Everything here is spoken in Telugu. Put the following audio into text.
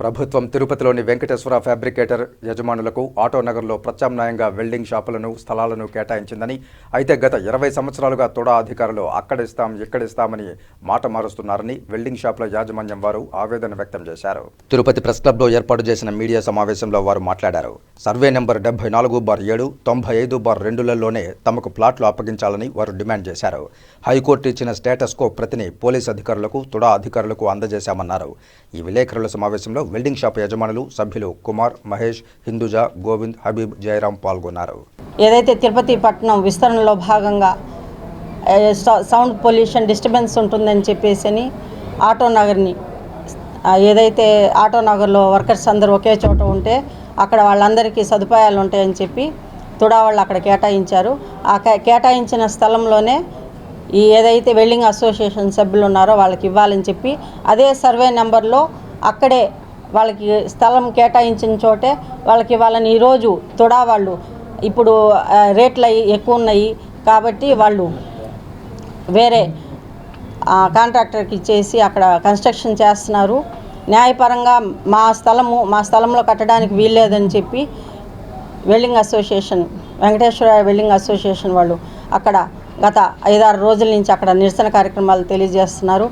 ప్రభుత్వం తిరుపతిలోని వెంకటేశ్వర ఫ్యాబ్రికేటర్ యజమానులకు ఆటోనగర్లో ప్రత్యామ్నాయంగా వెల్డింగ్ షాపులను స్థలాలను కేటాయించిందని అయితే గత ఇరవై సంవత్సరాలుగా తుడా అధికారులు అక్కడిస్తాం ఇక్కడిస్తామని మాట మారుస్తున్నారని వెల్డింగ్ షాపుల యాజమాన్యం వారు ఆవేదన వ్యక్తం చేశారు. తిరుపతి ప్రెస్ క్లబ్లో ఏర్పాటు చేసిన మీడియా సమావేశంలో వారు మాట్లాడారు. సర్వే నెంబర్ డెబ్బై నాలుగు బార్ ఏడు తొంభై ఐదు బార్ రెండులలోనే తమకు ప్లాట్లు అప్పగించాలని వారు డిమాండ్ చేశారు. హైకోర్టు ఇచ్చిన స్టేటస్ కో ప్రతిని పోలీస్ అధికారులకు తుడా అధికారులకు అందజేశామన్నారు. ఈ విలేకరుల సమావేశంలో వెల్డింగ్ షాప్ యజమానులు సభ్యులు కుమార్ మహేష్ హిందూజ గోవింద్ హబీబ్ జయరాం పాల్గొన్నారు. ఏదైతే తిరుపతి పట్టణం విస్తరణలో భాగంగా సౌండ్ పొల్యూషన్ డిస్టర్బెన్స్ ఉంటుందని చెప్పేసి అని ఆటో నగర్ని ఏదైతే ఆటో నగర్లో వర్కర్స్ అందరూ ఒకే చోట ఉంటే అక్కడ వాళ్ళందరికీ సదుపాయాలు ఉంటాయని చెప్పి తుడా వాళ్ళు అక్కడ కేటాయించారు. ఆ కే- కేటాయించిన స్థలంలోనే ఈ ఏదైతే వెల్డింగ్ అసోసియేషన్ సభ్యులు ఉన్నారో వాళ్ళకి ఇవ్వాలని చెప్పి అదే సర్వే నెంబర్లో అక్కడే వాళ్ళకి స్థలం కేటాయించిన చోటే వాళ్ళకి వాళ్ళని ఈరోజు తుడా వాళ్ళు. ఇప్పుడు రేట్లు ఎక్కువ ఉన్నాయి కాబట్టి వాళ్ళు వేరే కాంట్రాక్టర్కి ఇచ్చేసి అక్కడ కన్స్ట్రక్షన్ చేస్తున్నారు. న్యాయపరంగా మా స్థలము మా స్థలంలో కట్టడానికి వీల్లేదని చెప్పి welding association Venkateswara welding association వాళ్ళు అక్కడ గత ఐదారు రోజుల నుంచి అక్కడ నిరసన కార్యక్రమాలు తెలియజేస్తున్నారు.